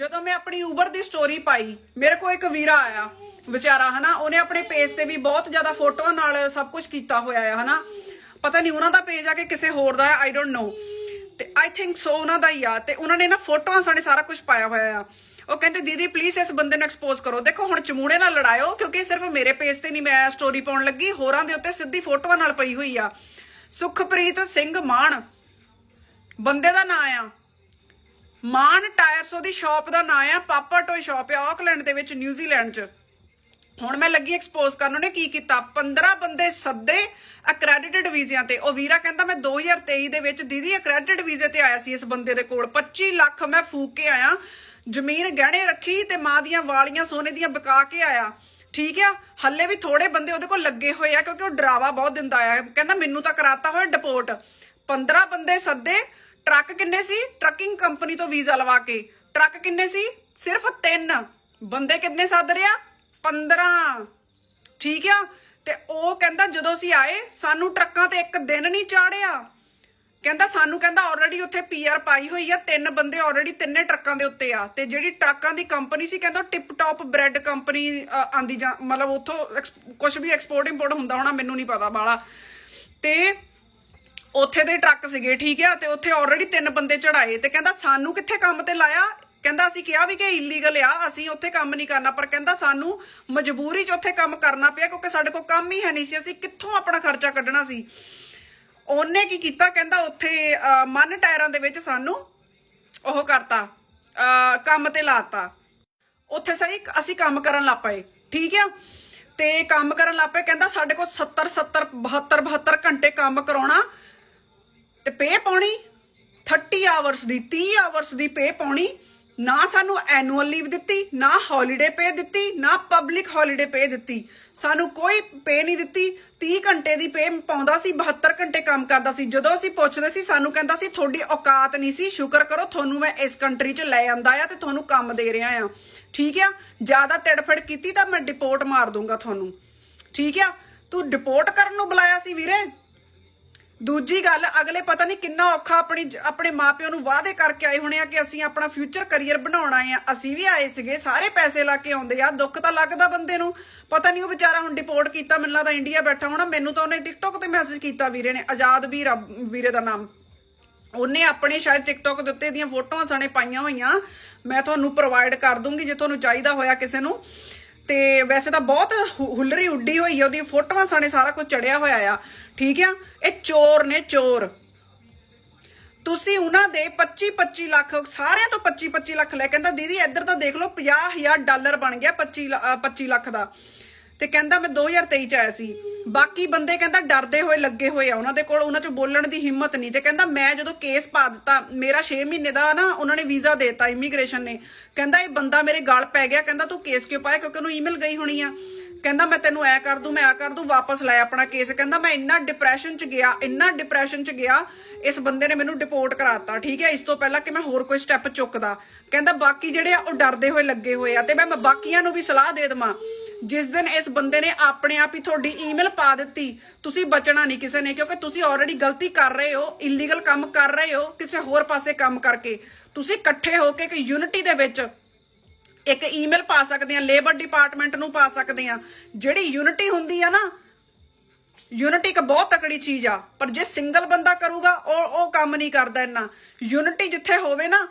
ਜਦੋਂ ਮੈਂ ਆਪਣੀ ਉਬਰ ਦੀ ਸਟੋਰੀ ਪਾਈ, ਮੇਰੇ ਕੋਲ ਇੱਕ ਵੀਰਾ ਆਇਆ, ਵਿਚਾਰਾ, ਹਨਾ, ਉਹਨੇ ਆਪਣੇ ਪੇਜ ਤੇ ਵੀ ਬਹੁਤ ਜ਼ਿਆਦਾ ਫੋਟੋਆਂ ਨਾਲ ਸਭ ਕੁਝ ਕੀਤਾ ਹੋਇਆ ਹੈ ਹਨਾ। ਪਤਾ ਨਹੀਂ ਉਹਨਾਂ ਦਾ ਪੇਜ ਆ ਕਿ ਕਿਸੇ ਹੋਰ ਦਾ ਹੈ ਆਈ ਡੋਨਟ ਨੋ ਤੇ ਆਈ ਥਿੰਕ ਸੋ ਉਹਨਾਂ ਦਾ ਹੀ ਆ, ਤੇ ਉਹਨਾਂ ਨੇ ਨਾ ਫੋਟੋਆਂ ਸਾਨੇ ਸਾਰਾ ਕੁਝ ਪਾਇਆ ਹੋਇਆ ਆ। ਉਹ ਕਹਿੰਦੇ, ਦੀਦੀ ਪਲੀਜ਼ ਇਸ ਬੰਦੇ ਨੂੰ ਐਕਸਪੋਜ਼ ਕਰੋ। ਦੇਖੋ, ਹੁਣ ਚਮੂੜੇ ਨਾਲ ਲੜਾਇਓ, ਕਿਉਂਕਿ ਸਿਰਫ ਮੇਰੇ ਪੇਜ ਤੇ ਨਹੀਂ ਮੈਂ ਸਟੋਰੀ ਪਾਉਣ ਲੱਗੀ, ਹੋਰਾਂ ਦੇ ਉੱਤੇ ਸਿੱਧੀ ਫੋਟੋਆਂ ਨਾਲ ਪਈ ਹੋਈ ਆ। ਸੁਖਪ੍ਰੀਤ ਸਿੰਘ ਮਾਨ, ਬੰਦੇ ਦਾ ਨਾਂ ਆ। ਮਾਨ ਟਾਇਰਸ, ਉਹਦੀ ਸ਼ਾਪ ਦਾ ਨਾਂ ਆ, ਪਾਪਾ ਟੋਏ ਸ਼ਾਪ ਆ, ਆਕਲੈਂਡ ਦੇ ਵਿੱਚ, ਨਿਊਜ਼ੀਲੈਂਡ 'ਚ। ਹੁਣ ਮੈਂ ਲੱਗੀ ਐਕਸਪੋਜ਼ ਕਰਨ, ਉਹਨੇ ਕੀ ਕੀਤਾ? 15 ਬੰਦੇ ਸੱਦੇ ਅਕ੍ਰੈਡਿਟਡ ਵੀਜ਼ਿਆਂ ਤੇ। ਉਹ ਵੀਰਾ ਕਹਿੰਦਾ, ਮੈਂ 2023 ਦੇ ਵਿੱਚ ਦੀਦੀ ਅਕ੍ਰੈਡਿਟਡ ਵੀਜ਼ੇ ਤੇ ਆਇਆ ਸੀ ਇਸ ਬੰਦੇ ਦੇ ਕੋਲ। 25 ਲੱਖ ਮੈਂ ਫੂਕ ਕੇ ਆਇਆ, ਜ਼ਮੀਨ ਗਹਿਣੇ ਰੱਖੀ ਤੇ ਮਾਂ ਦੀਆਂ ਵਾਲੀਆਂ ਸੋਨੇ ਦੀਆਂ ਬਕਾ ਕੇ ਆਇਆ। ਠੀਕ ਆ? ਹੱਲੇ ਵੀ ਥੋੜੇ ਬੰਦੇ ਉਹਦੇ ਕੋਲ ਲੱਗੇ ਹੋਏ ਆ, ਕਿਉਂਕਿ ਉਹ ਡਰਾਵਾ ਬਹੁਤ ਦਿੰਦਾ ਆ। ਕਹਿੰਦਾ, ਮੈਨੂੰ ਤਾਂ ਕਰਾਤਾ ਹੋਇਆ ਡਿਪੋਰਟ। 15 ਬੰਦੇ ਸੱਦੇ ਟਰੱਕ ਕਿੰਨੇ ਸੀ? ਟਰੱਕਿੰਗ ਕੰਪਨੀ ਤੋਂ ਵੀਜ਼ਾ ਲਵਾ ਕੇ। ਟਰੱਕ ਕਿੰਨੇ ਸੀ? ਸਿਰਫ 3 ਬੰਦੇ ਕਿੰਨੇ ਸੱਦ ਰਿਆ 15 ਠੀਕ ਆ? ਤੇ ਉਹ ਕਹਿੰਦਾ ਜਦੋਂ ਅਸੀਂ ਆਏ, ਸਾਨੂੰ ਟਰੱਕਾਂ ਤੇ ਇੱਕ ਦਿਨ ਨਹੀਂ ਚਾੜਿਆ। ਕਹਿੰਦਾ ਸਾਨੂੰ ਕਹਿੰਦਾ ਆਲਰੇਡੀ ਉੱਥੇ ਪੀਆਰ ਪਾਈ ਹੋਈ ਆ, ਤਿੰਨ ਬੰਦੇ ਆਲਰੇਡੀ ਤਿੰਨੇ ਟਰੱਕਾਂ ਦੇ ਉੱਤੇ ਆ। ਤੇ ਜਿਹੜੀ ਟਰੱਕਾਂ ਦੀ ਕੰਪਨੀ ਸੀ, ਕਹਿੰਦਾ ਟਿਪ ਟਾਪ ਬ੍ਰੈਡ ਕੰਪਨੀ ਆਂਦੀ ਜਾਂ, ਮਤਲਬ ਉੱਥੋਂ ਕੁਝ ਵੀ ਐਕਸਪੋਰਟ ਇੰਪੋਰਟ ਹੁੰਦਾ ਹੋਣਾ, ਮੈਨੂੰ ਨਹੀਂ ਪਤਾ ਬਾਲਾ ਤੇ ਉੱਥੇ ਦੇ ਟਰੱਕ ਸੀਗੇ, ਠੀਕ ਆ, ਤੇ ਉੱਥੇ ਆਲਰੇਡੀ ਤਿੰਨ ਬੰਦੇ ਚੜਾਏ ਤੇ ਕਹਿੰਦਾ ਸਾਨੂੰ ਕਿੱਥੇ ਕੰਮ ਤੇ ਲਾਇਆ? ਕਹਿੰਦਾ ਅਸੀਂ ਕਿਹਾ ਵੀ ਕਿ ਇਲੀਗਲ ਆ, ਅਸੀਂ ਉੱਥੇ ਕੰਮ ਨਹੀਂ ਕਰਨਾ, ਪਰ ਕਹਿੰਦਾ ਸਾਨੂੰ ਮਜਬੂਰੀ 'ਚ ਉੱਥੇ ਕੰਮ ਕਰਨਾ ਪਿਆ ਕਿਉਂਕਿ ਸਾਡੇ ਕੋਲ ਕੰਮ ਹੀ ਹੈ ਨਹੀਂ ਸੀ, ਅਸੀਂ ਕਿੱਥੋਂ ਆਪਣਾ ਖਰਚਾ ਕੱਢਣਾ ਸੀ? ਉਹਨੇ ਕੀ ਕੀਤਾ, ਕਹਿੰਦਾ ਉੱਥੇ ਮਨ ਟਾਇਰਾਂ ਦੇ ਵਿੱਚ ਸਾਨੂੰ ਉਹ ਕਰਤਾ ਕੰਮ ਤੇ ਲਾਤਾ। ਉੱਥੇ ਸਹੀ ਅਸੀਂ ਕੰਮ ਕਰਨ ਲੱਗ ਪਏ, ਠੀਕ ਆ? ਤੇ ਕੰਮ ਕਰਨ ਲੱਗ ਪਏ, ਕਹਿੰਦਾ ਸਾਡੇ ਕੋਲ 70 70 72 72 ਘੰਟੇ ਕੰਮ ਕਰਾਉਣਾ ਤੇ ਪੇ ਪਾਉਣੀ? 30 ਆਵਰਸ ਦੀ 30 ਆਵਰਸ ਦੀ ਪੇ ਪਾਉਣੀ। ਨਾ ਸਾਨੂੰ ਐਨੂਅਲ ਲੀਵ ਦਿੱਤੀ, ਨਾ ਹੌਲੀਡੇ ਪੇ ਦਿੱਤੀ, ਨਾ ਪਬਲਿਕ ਹੌਲੀਡੇ ਪੇ ਦਿੱਤੀ। ਸਾਨੂੰ ਕੋਈ ਪੇ ਨਹੀਂ ਦਿੱਤੀ। 30 ਘੰਟੇ ਦੀ ਪੇ ਪਾਉਂਦਾ ਸੀ 72 ਘੰਟੇ ਕੰਮ ਕਰਦਾ ਸੀ। ਜਦੋਂ ਅਸੀਂ ਪੁੱਛਦੇ ਸੀ, ਸਾਨੂੰ ਕਹਿੰਦਾ ਸੀ, ਤੁਹਾਡੀ ਔਕਾਤ ਨਹੀਂ ਸੀ। ਸ਼ੁਕਰ ਕਰੋ, ਤੁਹਾਨੂੰ ਮੈਂ ਇਸ ਕੰਟਰੀ 'ਚ ਲੈ ਆਂਦਾ ਆ ਤੇ ਤੁਹਾਨੂੰ ਕੰਮ ਦੇ ਰਿਹਾ ਆ। ਠੀਕ ਆ? ਜ਼ਿਆਦਾ ਤੜਫੜ ਕੀਤੀ ਤਾਂ ਮੈਂ ਡਿਪੋਰਟ ਮਾਰ ਦੂੰਗਾ ਤੁਹਾਨੂੰ। ਠੀਕ ਆ? ਤੂੰ ਡਿਪੋਰਟ ਕਰਨ ਨੂੰ ਬੁਲਾਇਆ ਸੀ ਵੀਰੇ। ਦੂਜੀ ਗੱਲ, ਅਗਲੇ ਪਤਾ ਨਹੀਂ ਕਿੰਨਾ ਔਖਾ ਆਪਣੀ ਆਪਣੇ ਮਾਪਿਆਂ ਨੂੰ ਵਾਅਦੇ ਕਰਕੇ ਆਏ ਹੋਣੇ ਆ ਕਿ ਅਸੀਂ ਆਪਣਾ ਫਿਊਚਰ ਕੈਰੀਅਰ ਬਣਾਉਣਾ ਆ। ਅਸੀਂ ਵੀ ਆਏ ਸੀਗੇ, ਸਾਰੇ ਪੈਸੇ ਲਾ ਕੇ ਆਉਂਦੇ ਆ, ਦੁੱਖ ਤਾਂ ਲੱਗਦਾ ਬੰਦੇ ਨੂੰ। ਪਤਾ ਨਹੀਂ ਉਹ ਵਿਚਾਰਾ ਹੁਣ ਡਿਪੋਰਟ ਕੀਤਾ, ਮੈਨੂੰ ਲੱਗਦਾ ਇੰਡੀਆ ਬੈਠਾ ਹੋਣਾ। ਮੈਨੂੰ ਤਾਂ ਉਹਨੇ ਟਿਕਟੋਕ ਤੇ ਮੈਸੇਜ ਕੀਤਾ ਵੀਰੇ ਨੇ, ਆਜ਼ਾਦ ਵੀਰ ਆ ਵੀਰੇ ਦਾ ਨਾਮ। ਉਹਨੇ ਆਪਣੇ ਸ਼ਾਇਦ ਟਿਕਟੋਕ ਦੇ ਉੱਤੇ ਦੀਆਂ ਫੋਟੋਆਂ ਸਾਨੇ ਪਾਈਆਂ ਹੋਈਆਂ। ਮੈਂ ਤੁਹਾਨੂੰ ਪ੍ਰੋਵਾਈਡ ਕਰ ਦੂੰਗੀ, ਜੇ ਤੁਹਾਨੂੰ ਚਾਹੀਦਾ ਹੋਇਆ ਕਿਸੇ ਨੂੰ। ਤੇ ਵੈਸੇ ਤਾਂ ਬਹੁਤ ਹੁੱਲਰੀ ਉੱਡੀ ਹੋਈ ਆ ਉਹਦੀ ਫੋਟੋਆਂ ਸਾਨੇ ਸਾਰਾ ਕੁਝ ਚੜਿਆ ਹੋਇਆ ਆ। ਠੀਕ ਆ? ਇਹ ਚੋਰ ਨੇ ਚੋਰ। ਤੁਸੀਂ ਉਹਨਾਂ ਦੇ 25 25 ਲੱਖ, ਸਾਰਿਆਂ ਤੋਂ 25 25 ਲੱਖ ਲੈ ਕਹਿੰਦਾ ਦੀਦੀ ਇੱਧਰ ਤਾਂ ਦੇਖ ਲਓ 50000 ਡਾਲਰ ਬਣ ਗਿਆ 25 ਲ- 25 ਲੱਖ ਦਾ। ਤੇ ਕਹਿੰਦਾ ਮੈਂ 2023 ਚ ਆਇਆ ਸੀ। ਬਾਕੀ ਬੰਦੇ ਕਹਿੰਦਾ ਡਰਦੇ ਹੋਏ, ਲੱਗੇ ਹੋਏ ਆ। ਉਹਨਾਂ ਦੇ ਕੋਲ ਉਹਨਾਂ ਚ ਬੋਲਣ ਦੀ ਹਿੰਮਤ ਨਹੀਂ। ਤੇ ਕਹਿੰਦਾ ਮੈਂ ਜਦੋਂ ਕੇਸ ਪਾ ਦਿੱਤਾ, ਮੇਰਾ 6 ਮਹੀਨੇ ਦਾ ਨਾ ਉਹਨਾਂ ਨੇ ਵੀਜ਼ਾ ਦੇਤਾ ਇਮੀਗ੍ਰੇਸ਼ਨ ਨੇ। ਕਹਿੰਦਾ ਇਹ ਬੰਦਾ ਮੇਰੇ ਗਲ ਪੈ ਗਿਆ। ਕਹਿੰਦਾ ਤੂੰ ਕੇਸ ਕਿਉਂ ਪਾਇਆ? ਕਿਉਂਕਿ ਉਹਨੂੰ ਈਮੇਲ ਗਈ ਹੋਣੀ ਆ। ਕਹਿੰਦਾ ਮੈਂ ਤੈਨੂੰ ਐ ਕਰ ਦੂੰ, ਮੈਂ ਆ ਕਰ ਦੂੰ, ਵਾਪਸ ਲੈ ਆਪਣਾ ਕੇਸ। ਕਹਿੰਦਾ ਮੈਂ ਇੰਨਾ ਡਿਪਰੈਸ਼ਨ ਚ ਗਿਆ, ਇੰਨਾ ਡਿਪਰੈਸ਼ਨ ਚ ਗਿਆ, ਇਸ ਬੰਦੇ ਨੇ ਮੈਨੂੰ ਡਿਪੋਰਟ ਕਰਾਤਾ ਠੀਕ ਹੈ? ਇਸ ਤੋਂ ਪਹਿਲਾਂ ਕਿ ਮੈਂ ਹੋਰ ਕੋਈ ਸਟੈਪ ਚੁੱਕਦਾ। ਕਹਿੰਦਾ ਬਾਕੀ ਜਿਹੜੇ ਆ, ਉਹ ਡਰਦੇ ਹੋਏ, ਲੱਗੇ ਹੋਏ ਆ। ਤੇ ਮੈਂ ਬਾਕੀਆਂ ਨੂੰ ਵੀ ਸਲਾਹ ਦੇ ਦਵਾਂ। ਜਿਸ ਦਿਨ ਇਸ ਬੰਦੇ ਨੇ ਆਪਣੇ ਆਪ ਹੀ ਤੁਹਾਡੀ ਈਮੇਲ ਪਾ ਦਿੱਤੀ, ਤੁਸੀਂ ਬਚਣਾ ਨਹੀਂ ਕਿਸੇ ਨੇ, ਕਿਉਂਕਿ ਤੁਸੀਂ ਆਲਰੇਡੀ ਗਲਤੀ ਕਰ ਰਹੇ ਹੋ ਇਲੀਗਲ ਕੰਮ ਕਰ ਰਹੇ ਹੋ, ਕਿਸੇ ਹੋਰ ਪਾਸੇ ਕੰਮ ਕਰਕੇ। ਤੁਸੀਂ ਇਕੱਠੇ ਹੋ ਕੇ ਇੱਕ ਯੂਨਿਟੀ ਦੇ ਵਿੱਚ ਇੱਕ ਈਮੇਲ ਪਾ ਸਕਦੇ ਆ ਲੇਬਰ ਡਿਪਾਰਟਮੈਂਟ ਨੂੰ ਪਾ ਸਕਦੇ ਆ ਜਿਹੜੀ ਯੂਨਿਟੀ ਹੁੰਦੀ ਆ ਨਾ ਯੂਨਿਟੀ ਇੱਕ ਬਹੁਤ ਤਕੜੀ ਚੀਜ਼ ਆ, ਪਰ ਜੇ ਸਿੰਗਲ ਬੰਦਾ ਕਰੂਗਾ, ਉਹ ਉਹ ਕੰਮ ਨਹੀਂ ਕਰਦਾ ਇੰਨਾ। ਯੂਨਿਟੀ ਜਿੱਥੇ ਹੋਵੇ ਨਾ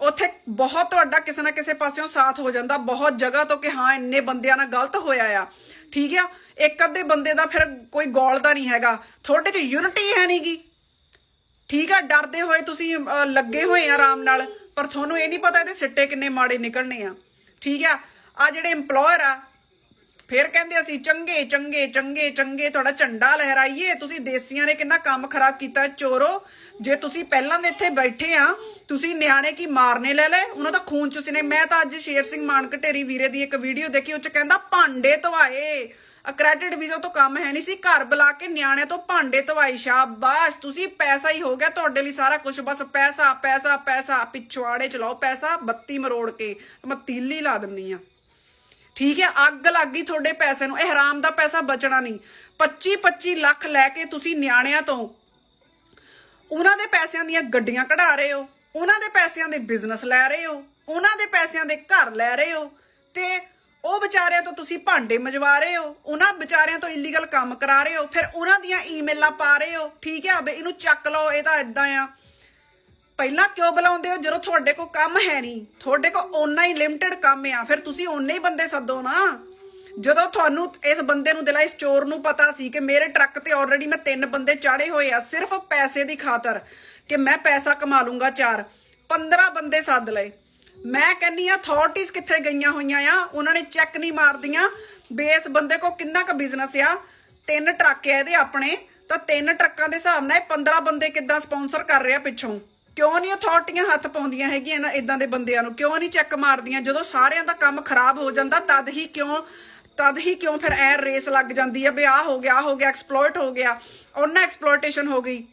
ਉੱਥੇ ਬਹੁਤ ਤੁਹਾਡਾ ਕਿਸੇ ਨਾ ਕਿਸੇ ਪਾਸਿਓਂ ਸਾਥ ਹੋ ਜਾਂਦਾ, ਬਹੁਤ ਜਗ੍ਹਾ ਤੋਂ ਕਿ ਹਾਂ, ਇੰਨੇ ਬੰਦਿਆਂ ਨਾਲ ਗਲਤ ਹੋਇਆ ਆ। ਠੀਕ ਆ? ਇੱਕ ਅੱਧੇ ਬੰਦੇ ਦਾ ਫਿਰ ਕੋਈ ਗੋਲ ਗੋਲਦਾ ਨਹੀਂ ਹੈਗਾ। ਤੁਹਾਡੇ 'ਚ ਯੂਨਿਟੀ ਹੈ ਨਹੀਂਗੀ ਠੀਕ ਆ? ਡਰਦੇ ਹੋਏ ਤੁਸੀਂ ਲੱਗੇ ਹੋਏ ਆ ਆਰਾਮ ਨਾਲ, ਪਰ ਤੁਹਾਨੂੰ ਇਹ ਨਹੀਂ ਪਤਾ ਇਹਦੇ ਸਿੱਟੇ ਕਿੰਨੇ ਮਾੜੇ ਨਿਕਲਣੇ ਆ। ਠੀਕ ਆ? ਆ ਜਿਹੜੇ EMPLOYER ਆ ਫਿਰ ਕਹਿੰਦੇ ਅਸੀਂ, ਚੰਗੇ ਚੰਗੇ ਚੰਗੇ ਚੰਗੇ, ਤੁਹਾਡਾ ਝੰਡਾ ਲਹਿਰਾਈਏ। ਤੁਸੀਂ ਦੇਸੀਆਂ ਨੇ ਕਿੰਨਾ ਕੰਮ ਖਰਾਬ ਕੀਤਾ ਚੋਰੋ। ਜੇ ਤੁਸੀਂ ਪਹਿਲਾਂ ਦੇ ਇੱਥੇ ਬੈਠੇ ਆ, ਤੁਸੀਂ ਨਿਆਣੇ ਕੀ ਮਾਰਨੇ ਲੈ ਲੈ ਉਹਨਾਂ ਦਾ ਖੂਨ ਚੁਸਨੇ ਨੇ। ਮੈਂ ਤਾਂ ਅੱਜ ਸ਼ੇਰ ਸਿੰਘ ਮਾਨ ਘਟੇਰੀ ਵੀਰੇ ਦੀ ਇੱਕ ਵੀਡੀਓ ਦੇਖੀ, ਉਹ ਚ ਕਹਿੰਦਾ, ਭਾਂਡੇ ਧਵਾਏ। ਅਕ੍ਰੈਡਿਟ ਵੀਜ਼ਾ ਤੋਂ ਕੰਮ ਹੈ ਨਹੀਂ ਸੀ। ਘਰ ਬੁਲਾ ਕੇ ਨਿਆਣੇ ਤੋਂ ਭਾਂਡੇ ਧਵਾਈ ਸ਼ਾਬਾਸ਼, ਤੁਸੀਂ ਪੈਸਾ ਹੀ ਹੋ ਗਿਆ ਤੁਹਾਡੇ ਲਈ ਸਾਰਾ ਕੁਝ ਬਸ ਪੈਸਾ ਪੈਸਾ ਪੈਸਾ। ਪਿਛਵਾੜੇ ਚਲਾਓ ਪੈਸਾ, ਬੱਤੀ ਮਰੋੜ ਕੇ। ਮੈਂ ਤੀਲੀ ਲਾ ਦਿੰਨੀ ਆ। ਠੀਕ ਹੈ, ਅੱਗ ਲੱਗ ਗਈ ਤੁਹਾਡੇ ਪੈਸੇ ਨੂੰ, ਇਹ ਹਰਾਮ ਦਾ ਪੈਸਾ ਬਚਣਾ ਨਹੀਂ। 25 25 ਲੱਖ ਲੈ ਕੇ ਤੁਸੀਂ ਨਿਆਣਿਆਂ ਤੋਂ ਉਹਨਾਂ ਦੇ ਪੈਸਿਆਂ ਦੀਆਂ ਗੱਡੀਆਂ ਕਢਾ ਰਹੇ ਹੋ, ਉਹਨਾਂ ਦੇ ਪੈਸਿਆਂ ਦੇ ਬਿਜ਼ਨਸ ਲੈ ਰਹੇ ਹੋ, ਉਹਨਾਂ ਦੇ ਪੈਸਿਆਂ ਦੇ ਘਰ ਲੈ ਰਹੇ ਹੋ ਤੇ ਉਹ ਵਿਚਾਰਿਆਂ ਤੋਂ ਤੁਸੀਂ ਭਾਂਡੇ ਮਜਵਾ ਰਹੇ ਹੋ, ਉਹਨਾਂ ਵਿਚਾਰਿਆਂ ਤੋਂ ਇਲੀਗਲ ਕੰਮ ਕਰਾ ਰਹੇ ਹੋ, ਫਿਰ ਉਹਨਾਂ ਦੀਆਂ ਈਮੇਲਾਂ ਪਾ ਰਹੇ ਹੋ। ਠੀਕ ਹੈ, ਬਈ ਇਹਨੂੰ ਚੱਕ ਲਓ, ਇਹ ਤਾਂ ਇਦਾਂ ਆ। ਪਹਿਲਾਂ ਕਿਉਂ ਬੁਲਾਉਂਦੇ ਹੋ? ਜਦੋਂ ਤੁਹਾਡੇ ਕੋਲ ਕੰਮ ਹੈ ਨਹੀਂ, ਤੁਹਾਡੇ ਕੋਲ ਓਨਾ ਹੀ ਲਿਮਟਿਡ ਕੰਮ ਆ। ਫਿਰ ਤੁਸੀਂ ਓਨੇ ਹੀ ਬੰਦੇ ਸੱਦੋ ਨਾ। ਜਦੋਂ ਤੁਹਾਨੂੰ ਇਸ ਬੰਦੇ ਨੂੰ ਦਿਲਾ, ਇਸ ਚੋਰ ਨੂੰ ਪਤਾ ਸੀ ਕਿ ਮੇਰੇ ਟਰੱਕ ਤੇ ਆਲਰੇਡੀ ਮੈਂ ਤਿੰਨ ਬੰਦੇ ਚਾੜੇ ਹੋਏ ਆ, ਸਿਰਫ ਪੈਸੇ ਦੀ ਖਾਤਰ ਕਿ ਮੈਂ ਪੈਸਾ ਕਮਾ ਲੂੰਗਾ ਚਾਰ 15 ਬੰਦੇ ਸੱਦ ਲਏ। ਮੈਂ ਕਹਿੰਨੀ ਆ ਅਥਾਰਟੀਆਂ ਕਿੱਥੇ ਗਈਆਂ ਹੋਈਆਂ ਆ? ਉਹਨਾਂ ਨੇ ਚੈੱਕ ਨਹੀਂ ਮਾਰਦੀਆਂ ਬੇਸ ਬੰਦੇ ਕੋ ਕਿੰਨਾ ਕੁ ਬਿਜ਼ਨਸ ਆ। ਤਿੰਨ ਟਰੱਕ ਆ ਇਹਦੇ ਆਪਣੇ, ਤਾਂ ਤਿੰਨ ਟਰੱਕਾਂ ਦੇ ਹਿਸਾਬ ਨਾਲ ਇਹ 15 ਬੰਦੇ ਕਿੱਦਾਂ ਸਪਾਂਸਰ ਕਰ ਰਿਹਾ ਪਿੱਛੋਂ? ਕਿਉਂ ਨਹੀਂ ਅਥਾਰਟੀਆਂ ਹੱਥ ਪਾਉਂਦੀਆਂ ਹੈਗੀਆਂ ਇਹਨਾਂ ਇਦਾਂ ਦੇ ਬੰਦਿਆਂ ਨੂੰ? ਕਿਉਂ ਨਹੀਂ ਚੈੱਕ ਮਾਰਦੀਆਂ? ਜਦੋਂ ਸਾਰਿਆਂ ਦਾ ਕੰਮ ਖਰਾਬ ਹੋ ਜਾਂਦਾ, ਤਦ ਹੀ ਕਿਉਂ ਤਦ ਹੀ ਕਿਉਂ ਫਿਰ ਐ ਰੇਸ ਲੱਗ ਜਾਂਦੀ ਹੈ ਵੀ ਆਹ ਹੋ ਗਿਆ ਹੋ ਗਿਆ ਐਕਸਪਲੋਇਟ ਹੋ ਗਿਆ। ਉਹਨਾਂ ਐਕਸਪਲੋਇਟੇਸ਼ਨ ਹੋ ਗਈ।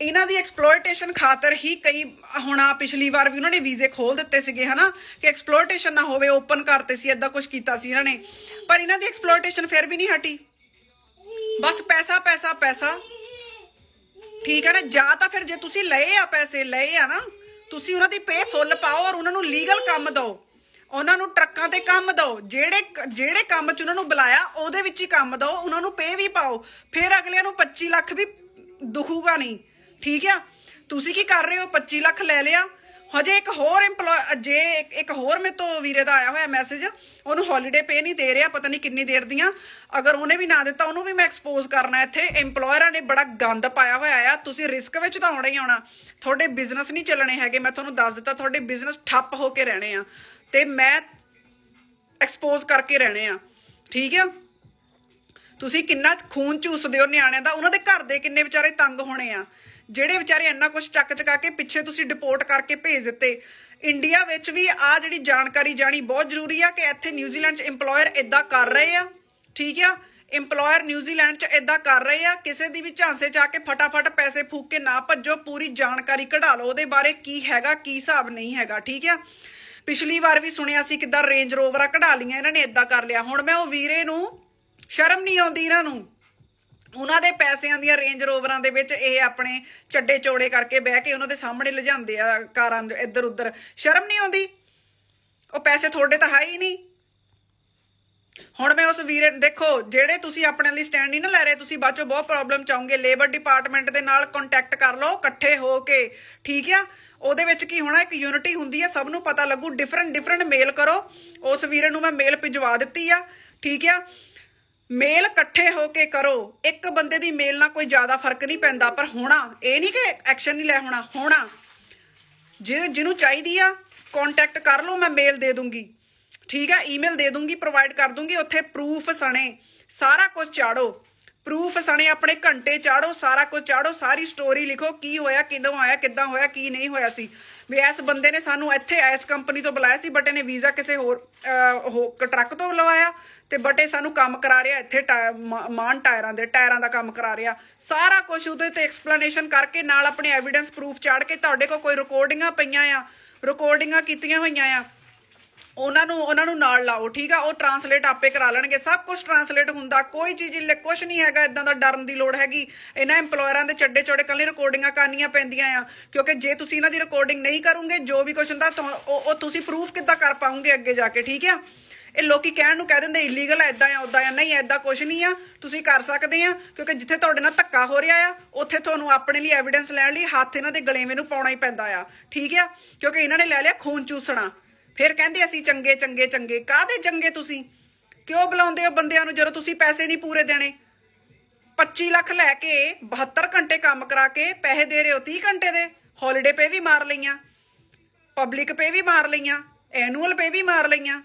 ਇਹਨਾਂ ਦੀ ਐਕਸਪਲੋਇਟੇਸ਼ਨ ਖਾਤਰ ਹੀ ਕਈ ਹੁਣ ਆ ਪਿਛਲੀ ਵਾਰ ਵੀ ਉਹਨਾਂ ਨੇ ਵੀਜ਼ੇ ਖੋਲ ਦਿੱਤੇ ਸੀਗੇ, ਹਨਾ? ਕਿ ਐਕਸਪਲੋਇਟੇਸ਼ਨ ਨਾ ਹੋਵੇ ਓਪਨ ਕਰਤੇ ਸੀ, ਏਦਾਂ ਕੁਝ ਕੀਤਾ ਸੀ ਇਹਨਾਂ ਨੇ। ਪਰ ਇਹਨਾਂ ਦੀ ਐਕਸਪਲੋਇਟੇਸ਼ਨ ਫਿਰ ਵੀ ਨਹੀਂ ਹਟੀ। ਬਸ ਪੈਸਾ ਪੈਸਾ ਪੈਸਾ। ਠੀਕ ਹੈ ਨਾ? ਜਾਂ ਤਾਂ ਫਿਰ ਜੇ ਤੁਸੀਂ ਲਏ ਆ ਪੈਸੇ, ਲਏ ਆ ਨਾ, ਤੁਸੀਂ ਉਹਨਾਂ ਦੀ ਪੇ ਫੁੱਲ ਪਾਓ ਔਰ ਉਹਨਾਂ ਨੂੰ ਲੀਗਲ ਕੰਮ ਦਿਓ। ਉਹਨਾਂ ਨੂੰ ਟਰੱਕਾਂ ਤੇ ਕੰਮ ਦਿਓ। ਜਿਹੜੇ ਜਿਹੜੇ ਕੰਮ 'ਚ ਉਹਨਾਂ ਨੂੰ ਬੁਲਾਇਆ, ਉਹਦੇ ਵਿੱਚ ਹੀ ਕੰਮ ਦਿਓ। ਉਹਨਾਂ ਨੂੰ ਪੇ ਵੀ ਪਾਓ। ਫਿਰ ਅਗਲਿਆਂ ਨੂੰ 25 ਲੱਖ ਵੀ ਦੁਖੂਗਾ ਨਹੀਂ। ਠੀਕ ਆ? ਤੁਸੀਂ ਕੀ ਕਰ ਰਹੇ ਹੋ? 25 ਲੱਖ ਲੈ ਲਿਆ। ਹਜੇ ਇੱਕ ਹੋਰ EMPLOY ਜੇ ਇੱਕ- ਹੋਰ ਮੇਰੇ ਤੋਂ ਵੀਰੇ ਦਾ ਆਇਆ ਹੋਇਆ ਮੈਸੇਜ ਉਹਨੂੰ ਹੌਲੀਡੇ ਪੇ ਨਹੀਂ ਦੇ ਰਿਹਾ, ਪਤਾ ਨਹੀਂ ਕਿੰਨੀ ਦੇਰ ਦੀਆਂ। ਅਗਰ ਉਹਨੇ ਵੀ ਨਾ ਦਿੱਤਾ, ਉਹਨੂੰ ਵੀ ਮੈਂ ਐਕਸਪੋਜ਼ ਕਰਨਾ ਇੱਥੇ। EMPLOYERਾਂ ਨੇ ਬੜਾ ਗੰਦ ਪਾਇਆ ਹੋਇਆ ਆ। ਤੁਸੀਂ ਰਿਸਕ ਵਿੱਚ ਤਾਂ ਆਉਣਾ ਹੀ ਆਉਣਾ। ਤੁਹਾਡੇ ਬਿਜ਼ਨਸ ਨਹੀਂ ਚੱਲਣੇ ਹੈਗੇ। ਮੈਂ ਤੁਹਾਨੂੰ ਦੱਸ ਦਿੱਤਾ, ਤੁਹਾਡੇ ਬਿਜ਼ਨਸ ਠੱਪ ਹੋ ਕੇ ਰਹਿਣੇ ਆ। ਤੇ ਮੈਂ ਐਕਸਪੋਜ਼ ਕਰਕੇ ਰਹਿਣੇ ਆ। ਠੀਕ ਆ? ਤੁਸੀਂ ਕਿੰਨਾ ਖੂਨ ਚੂਸਦੇ ਹੋ ਨਿਆਣਿਆਂ ਦਾ, ਉਹਨਾਂ ਦੇ ਘਰ ਦੇ ਕਿੰਨੇ ਵਿਚਾਰੇ ਤੰਗ ਹੋਣੇ ਆ। ਜਿਹੜੇ ਵਿਚਾਰੇ ਇੰਨਾ ਕੁਝ ਚੱਕ ਚਕਾ ਕੇ ਪਿੱਛੇ ਤੁਸੀਂ ਡਿਪੋਰਟ ਕਰਕੇ ਭੇਜ ਦਿੱਤੇ। ਇੰਡੀਆ ਵਿੱਚ ਵੀ ਆ ਜਿਹੜੀ ਜਾਣਕਾਰੀ ਜਾਣੀ ਬਹੁਤ ਜ਼ਰੂਰੀ ਆ ਕਿ ਇੱਥੇ ਨਿਊਜ਼ੀਲੈਂਡ 'ਚ EMPLOYER ਇਦਾਂ ਕਰ ਰਹੇ ਆ। ਠੀਕ ਆ? EMPLOYER ਨਿਊਜ਼ੀਲੈਂਡ 'ਚ ਇਦਾਂ ਕਰ ਰਹੇ ਆ, ਕਿਸੇ ਦੀ ਵੀ ਝਾਂਸੇ 'ਚ ਆ ਕੇ ਫਟਾਫਟ ਪੈਸੇ ਫੂਕ ਕੇ ਨਾ ਭੱਜੋ, ਪੂਰੀ ਜਾਣਕਾਰੀ ਕਢਾ ਲਓ, ਉਹਦੇ ਬਾਰੇ ਕੀ ਹੈਗਾ, ਕੀ ਹਿਸਾਬ ਨਹੀਂ ਹੈਗਾ, ਠੀਕ ਆ? ਪਿਛਲੀ ਵਾਰ ਵੀ ਸੁਣਿਆ ਸੀ ਕਿਦਾਂ ਰੇਂਜ ਰੋਵਰਾਂ ਕਢਾ ਲੀਆਂ ਇਹਨਾਂ ਨੇ ਇਦਾਂ ਕਰ ਲਿਆ। ਹੁਣ ਮੈਂ ਉਹ ਵੀਰੇ ਨੂੰ ਸ਼ਰਮ ਨਹੀਂ ਆਉਂਦੀ ਇਹਨਾਂ ਨੂੰ। ਉਹਨਾਂ ਦੇ ਪੈਸਿਆਂ ਦੀਆਂ ਰੇਂਜ ਰੋਵਰਾਂ ਦੇ ਵਿੱਚ ਇਹ ਆਪਣੇ ਚੱਡੇ ਚੋੜੇ ਕਰਕੇ ਬਹਿ ਕੇ ਉਹਨਾਂ ਦੇ ਸਾਹਮਣੇ ਲਿਜਾਂਦੇ ਆ ਕਾਰਾਂ ਇੱਧਰ ਉੱਧਰ ਸ਼ਰਮ ਨਹੀਂ ਆਉਂਦੀ। ਉਹ ਪੈਸੇ ਤੁਹਾਡੇ ਤਾਂ ਹੈ ਹੀ ਨਹੀਂ। ਹੁਣ ਮੈਂ ਉਸ ਵੀਰੇ ਦੇਖੋ, ਜਿਹੜੇ ਤੁਸੀਂ ਆਪਣੇ ਲਈ ਸਟੈਂਡ ਨਹੀਂ ਨਾ ਲੈ ਰਹੇ, ਤੁਸੀਂ ਬਾਅਦ ਚੋਂ ਬਹੁਤ ਪ੍ਰੋਬਲਮ ਚਾਹੋਗੇ ਲੇਬਰ ਡਿਪਾਰਟਮੈਂਟ ਦੇ ਨਾਲ ਕੰਟੈਕਟ ਕਰ ਲਓ, ਇਕੱਠੇ ਹੋ ਕੇ। ਠੀਕ ਆ? ਉਹਦੇ ਵਿੱਚ ਕੀ ਹੋਣਾ, ਇੱਕ ਯੂਨਿਟੀ ਹੁੰਦੀ ਆ, ਸਭ ਨੂੰ ਪਤਾ ਲੱਗੂ ਡਿਫਰੈਂਟ ਡਿਫਰੈਂਟ ਮੇਲ ਕਰੋ। ਉਸ ਵੀਰੇ ਨੂੰ ਮੈਂ ਮੇਲ ਭਿਜਵਾ ਦਿੱਤੀ ਆ। ਠੀਕ ਆ? ਮੇਲ ਇਕੱਠੇ ਹੋ ਕੇ ਕਰੋ। ਇੱਕ ਬੰਦੇ ਦੀ ਮੇਲ ਨਾਲ ਕੋਈ ਜ਼ਿਆਦਾ ਫ਼ਰਕ ਨਹੀਂ ਪੈਂਦਾ, ਪਰ ਹੋਣਾ, ਇਹ ਨਹੀਂ ਕਿ ਐਕਸ਼ਨ ਨਹੀਂ ਲੈ ਹੋਣਾ ਹੋਣਾ। ਜੇ ਜਿਹਨੂੰ ਚਾਹੀਦੀ ਆ ਕੰਟੈਕਟ ਕਰ ਲਓ, ਮੈਂ ਮੇਲ ਦੇ ਦੂੰਗੀ। ਠੀਕ ਆ ਈਮੇਲ ਦੇ ਦੂੰਗੀ ਪ੍ਰੋਵਾਈਡ ਕਰ ਦੂੰਗੀ, ਉੱਥੇ ਪ੍ਰੂਫ ਸਣੇ। ਸਾਰਾ ਕੁਝ ਚਾੜੋ। ਪ੍ਰੂਫ ਸਣੇ ਆਪਣੇ ਘੰਟੇ ਚਾੜੋ ਸਾਰਾ ਕੁਝ ਚਾੜੋ ਸਾਰੀ ਸਟੋਰੀ ਲਿਖੋ ਕੀ ਹੋਇਆ ਕਿਦੋਂ ਆਇਆ ਕਿੱਦਾਂ ਹੋਇਆ ਕੀ ਨਹੀਂ ਹੋਇਆ ਸੀ। ਵੀ ਇਸ ਬੰਦੇ ਨੇ ਸਾਨੂੰ ਇੱਥੇ ਇਸ ਕੰਪਨੀ ਤੋਂ ਬੁਲਾਇਆ ਸੀ ਬਟ ਇਹਨੇ ਵੀਜ਼ਾ ਕਿਸੇ ਹੋਰ ਅਹ, ਹੋ- ਟਰੱਕ ਤੋਂ ਲਵਾਇਆ ਤੇ ਬਟ ਇਹ ਸਾਨੂੰ ਕੰਮ ਕਰਾ ਰਿਹਾ ਇੱਥੇ ਟਾ- ਮਾਨ ਟਾਇਰਾਂ ਦੇ ਟਾਇਰਾਂ ਦਾ ਕੰਮ ਕਰਾ ਰਿਹਾ। ਸਾਰਾ ਕੁਝ ਉਹਦੇ ਤੇ ਐਕਸਪਲੇਨੇਸ਼ਨ ਕਰਕੇ ਨਾਲ ਆਪਣੇ ਐਵੀਡੈਂਸ ਪ੍ਰੂਫ ਚਾੜ ਕੇ ਤੁਹਾਡੇ ਕੋਲ ਕੋਈ ਰਿਕਾਰਡਿੰਗਾਂ ਪਈਆਂ ਆ ਰਿਕਾਰਡਿੰਗਾਂ ਕੀਤੀਆਂ ਹੋਈਆਂ ਆ। ਉਹਨਾਂ ਨੂੰ ਉਹਨਾਂ ਨੂੰ ਨਾਲ ਲਾਓ, ਠੀਕ ਆ? ਉਹ ਟਰਾਂਸਲੇਟ ਆਪੇ ਕਰਾ ਲੈਣਗੇ। ਸਭ ਕੁਝ ਟਰਾਂਸਲੇਟ ਹੁੰਦਾ, ਕੋਈ ਚੀਜ਼ ਲੈ ਕੁਝ ਨਹੀਂ ਹੈਗਾ ਇਦਾਂ ਦਾ ਡਰਨ ਦੀ ਲੋੜ ਹੈਗੀ। ਇਹਨਾਂ EMPLOYERਾਂ ਦੇ ਚੱਡੇ ਚੋੜੇ ਕੱਲੇ ਰਿਕਾਰਡਿੰਗਾਂ ਕਰਨੀਆਂ ਪੈਂਦੀਆਂ ਆ। ਕਿਉਂਕਿ ਜੇ ਤੁਸੀਂ ਇਹਨਾਂ ਦੀ ਰਿਕਾਰਡਿੰਗ ਨਹੀਂ ਕਰੋਗੇ, ਜੋ ਵੀ ਕੁਝ ਹੁੰਦਾ, ਤੁਹਾ- ਉਹ ਤੁਸੀਂ ਪ੍ਰੂਫ ਕਿੱਦਾਂ ਕਰ ਪਾਉਂਗੇ ਅੱਗੇ ਜਾ ਕੇ, ਠੀਕ ਆ? ਇਹ ਲੋਕੀ ਕਹਿਣ ਨੂੰ ਕਹਿ ਦਿੰਦੇ ਇਲੀਗਲ ਐ ਇਦਾਂ ਆ ਉਦਾਂ ਆ, ਨਹੀਂ ਐਦਾਂ ਕੁਝ ਨਹੀਂ ਆ। ਤੁਸੀਂ ਕਰ ਸਕਦੇ ਆ, ਕਿਉਂਕਿ ਜਿੱਥੇ ਤੁਹਾਡੇ ਨਾਲ ਧੱਕਾ ਹੋ ਰਿਹਾ ਆ, ਉੱਥੇ ਤੁਹਾਨੂੰ ਆਪਣੇ ਲਈ ਐਵੀਡੈਂਸ ਲੈਣ ਲਈ ਹੱਥ ਇਹਨਾਂ ਦੇ ਗਲੇਵੇਂ ਨੂੰ ਪਾਉਣਾ ਹੀ ਪੈਂਦਾ ਆ, ਠੀਕ ਆ? ਕਿਉਂਕਿ ਇਹਨਾਂ ਨੇ ਲੈ ਲਿਆ ਖੂਨ ਚੂਸਣਾ। ਫਿਰ ਕਹਿੰਦੇ ਅਸੀਂ ਚੰਗੇ ਚੰਗੇ ਚੰਗੇ। ਕਾਹਦੇ ਚੰਗੇ ਤੁਸੀਂ? ਕਿਉਂ ਬੁਲਾਉਂਦੇ ਹੋ ਬੰਦਿਆਂ ਨੂੰ ਜਦੋਂ ਤੁਸੀਂ ਪੈਸੇ ਨਹੀਂ ਪੂਰੇ ਦੇਣੇ? 25 ਲੱਖ ਲੈ ਕੇ 72 ਘੰਟੇ ਕੰਮ ਕਰਾ ਕੇ ਪੈਸੇ ਦੇ ਰਹੇ ਹੋ 30 ਘੰਟੇ ਦੇ। ਹੌਲੀਡੇ ਪੇ ਵੀ ਮਾਰ ਲਈਆਂ। ਪਬਲਿਕ ਪੇ ਵੀ ਮਾਰ ਲਈਆਂ। ਐਨੂਅਲ ਪੇ ਵੀ ਮਾਰ ਲਈਆਂ।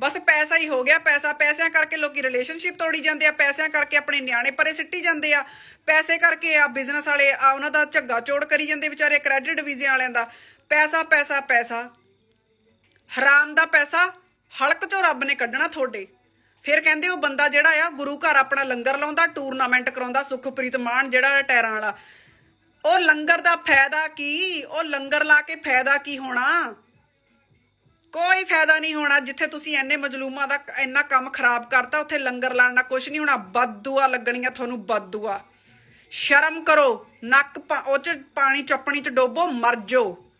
ਬਸ ਪੈਸਾ ਹੀ ਹੋ ਗਿਆ, ਪੈਸਾ। ਪੈਸਿਆਂ ਕਰਕੇ ਲੋਕੀ ਰਿਲੇਸ਼ਨਸ਼ਿਪ ਤੋੜੀ ਜਾਂਦੇ ਆ, ਪੈਸਿਆਂ ਕਰਕੇ ਆਪਣੇ ਨਿਆਣੇ ਪਰੇ ਸਿੱਟੀ ਜਾਂਦੇ ਆ। ਪੈਸੇ ਕਰਕੇ ਆ ਬਿਜ਼ਨਸ ਵਾਲੇ ਆ, ਉਹਨਾਂ ਦਾ ਝੱਗਾ ਚੋੜ ਕਰੀ ਜਾਂਦੇ ਵਿਚਾਰੇ ਕ੍ਰੈਡਿਟ ਵੀਜ਼ੇ ਵਾਲਿਆਂ ਦਾ। ਪੈਸਾ ਪੈਸਾ ਪੈਸਾ। ਹਰਾਮ ਦਾ ਪੈਸਾ ਹਲਕ ਚੋਂ ਰੱਬ ਨੇ ਕੱਢਣਾ ਤੁਹਾਡੇ। ਫਿਰ ਕਹਿੰਦੇ ਉਹ ਬੰਦਾ ਜਿਹੜਾ ਆ, ਗੁਰੂ ਘਰ ਆਪਣਾ ਲੰਗਰ ਲਾਉਂਦਾ ਟੂਰਨਾਮੈਂਟ ਕਰਾਉਂਦਾ, ਸੁਖਪ੍ਰੀਤ ਮਾਨ ਜਿਹੜਾ ਟੈਰਾਂ ਵਾਲਾ। ਉਹ ਲੰਗਰ ਦਾ ਫਾਇਦਾ ਕੀ? ਉਹ ਲੰਗਰ ਲਾ ਕੇ ਫਾਇਦਾ ਕੀ ਹੋਣਾ? ਕੋਈ ਫਾਇਦਾ ਨਹੀਂ ਹੋਣਾ। ਜਿੱਥੇ ਤੁਸੀਂ ਐਨੇ ਮਜਲੂਮਾਂ ਦਾ ਇੰਨਾ ਕੰਮ ਖਰਾਬ ਕਰਤਾ, ਉੱਥੇ ਲੰਗਰ ਲਾਣ ਨਾਲ ਕੁਝ ਨਹੀਂ ਹੋਣਾ। ਬਦਦੁਆ ਲੱਗਣੀਆਂ ਤੁਹਾਨੂੰ ਬਦਦੁਆ। ਸ਼ਰਮ ਕਰੋ। ਨੱਕ ਉਹ ਚ ਪਾਣੀ, ਚੱਪਣੀ ਚ ਡੋਬੋ, ਮਰ ਜਾਓ।